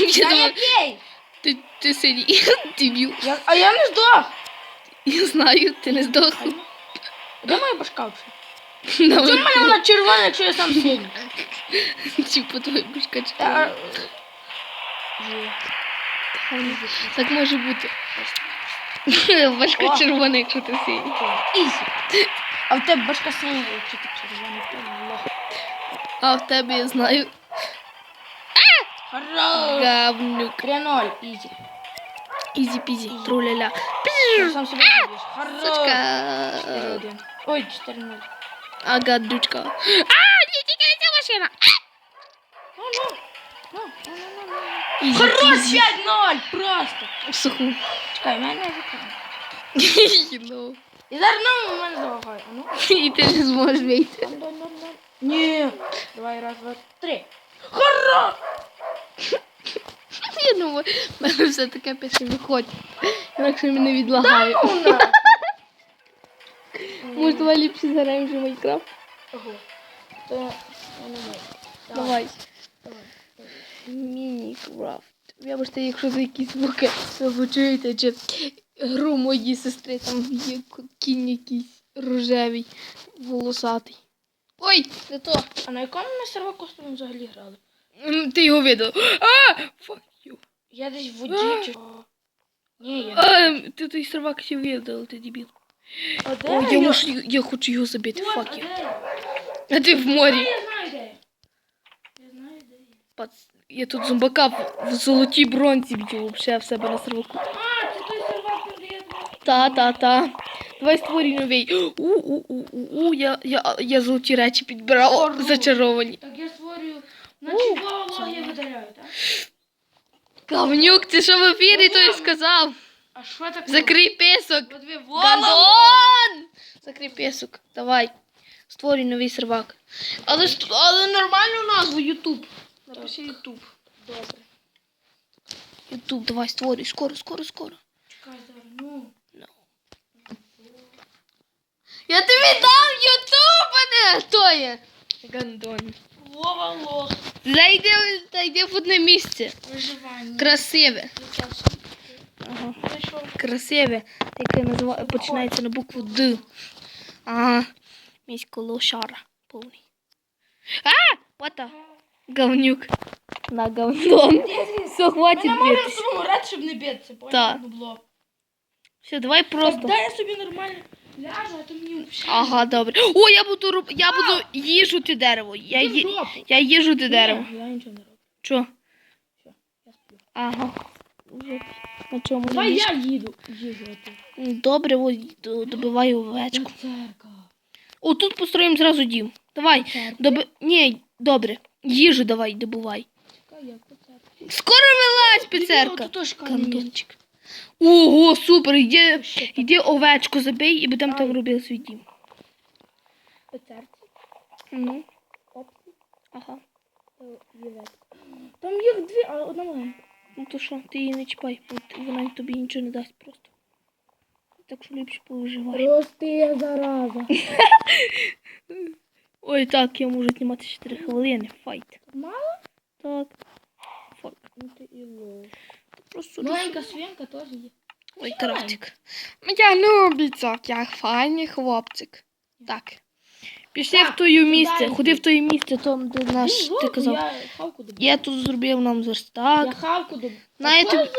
Я думала, який? ти, ти синій дебіл. Я, а я не здох. Я знаю, ти не здох. Де моя башка взагалі? Чому мене вона червона, якщо я сам синій? Типу твоя башка червона. Так може бути. Башка червона, якщо ти синій. А в тебе башка синя, якщо ти лох. А в тебе я знаю. Хорош. Гавнюк. 3-0, ізі. Ізі пізі. Труляля. Ти сам себе заб'єш. Хорош. Сучка. 4-1. Ой, 4-0. Ага, дучка. А, ні, тільки не ця машина. Ну, ну. Ну, ну, ну, ну, ну. Ізі Хорош, пізі. 5-0, просто. В суху. Чекай, мене закрили. Ну. І зараз ну, мене залагає. А ну. І ти не зможеш вийти. Дон, дон, дон, дон. Ні. Давай, раз, два, три. Хорош. Я в мене все таке пише виходь. Інакше мене відлагає. Ну. Може, давай ліпше заграємо вже Майнкрафт? Ого. Я можу. Давай. Мінікрафт. Вибачте, якщо за якісь звуки ви почуєте, чи гру моєї сестри, там є кінь якийсь рожевий, волосатий. Ой, не то. А на якому ми сервокостому взагалі грали? Ти його видав. А! You. Я десь в воді чи... Ні, я... А, ти той сервак ще видав, ти дебіл. А де О, я, мушу, я хочу його забити, fuck а де? А ти в морі. я знаю, де я. Я знаю, де. Пац, я тут зомбака в, в золотій бронзі б'ю взагалі в себе на серваку. А, це той сервак, де я... Та, та, та. Давай створюй новий. У, у, у, у, у, я, я, я золоті речі підбирала. Зачаровані. Так я створюю... Два логи видаляю, так? Кавнюк, ти що в ефірі той сказав? А що таке? Закрий песок. Гандон! Закрий песок. Давай. Створюй новий сервак. Але, але нормальну назву Ютуб. Напиши Ютуб. Добре. Ютуб, давай створюй. Скоро, скоро, скоро. Чекай зараз, ну. Я тобі дам Ютуб, а не хто є? Гандон. Вова лох. Зайди, зайди в одне місце. Виживання. Красиве. Я теж. Ага. Знайшов. Красиве, яке назва... починається на букву Д. Ага. Місько лошара повний. А! Ота. Говнюк. На говном. Все, Ми хватить не можемо битись. собі грати, щоб не битися, Так. поняв? Бабло. Все, давай Так, просто. дай я собі нормально Ляжу, а то мені. Ага, добре. О, я буду роб... я буду їжути дерево. Я, ї... я їжу те дерево. Я нічого не роблю. Що? Все, я сплю. Ага. На чому? Давай я їду. Їжу. Добре, ось добиваю овечку. О, тут построїмо зразу дім. Давай. Доби... Ні, добре. Їжу давай, добувай. Скоро вилазь, піцерка. Кантончик. Ого, супер. Так. іди овечку забий і будемо там робити свій дім. Ну, ага. Е. Там їх дві, а одна маленька. Ну то що, ти її не чіпай, бо вона тобі нічого не дасть просто. Так що ліпше повиживай. Рости, зараза. Ой, так, я можу знімати 4 хвилини. Файт. Мало? Так. Фак. Ну ти і лох. Просто Маленька свинка теж є. Ой, крафтик. Я люблю так, як файний хлопчик. Так. Пішли в твоє місце, ходи в твоє місце, там, де наш, Ну, ти казав. Я. Я тут зробив нам Я верстак. хавку добув. На, я тобі,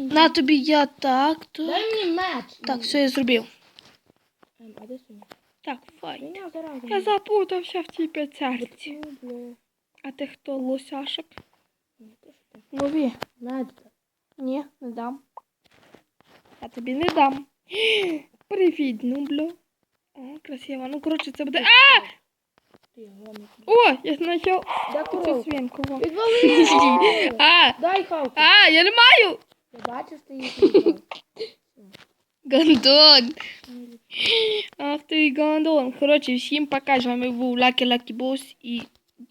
на тобі я так, то. Дай мені меч. Так, все я зробив. Ем, А де свиня? Так, файн. Свиня. Я запутався в цій. Бубло. А ти хто, лосяшок? Ні, то що ти? Нові. Медка. Ні, не дам. Я тобі не дам. Привіт, нублю. О, красиво. Ну, коротше, це буде. А! Ти гомик. О, я знайшов Де цю коров? свинку. во. Відвали! А! Дай хавку. А, я не маю! Я бачу, стоїть. відвал. Гандон. Ах ти гандон. Коротше, всім пока. З вами був Лакі Лакі Бос і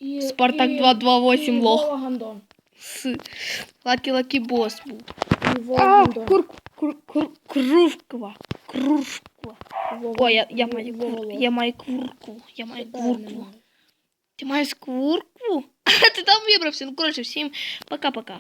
І- Спартак і- 228 і лох. Вова Гандон. С. Лакі Лакі Бос був. І Вова А, Гандон. кур, кур, кур, кружква. Кружква. Вова- О, я, я Вова маю Лох. кур, я маю курку. Я маю Тебе курку. немає. Ти маєш курку? А ти там вибрався. Ну, коротше, всім пока-пока.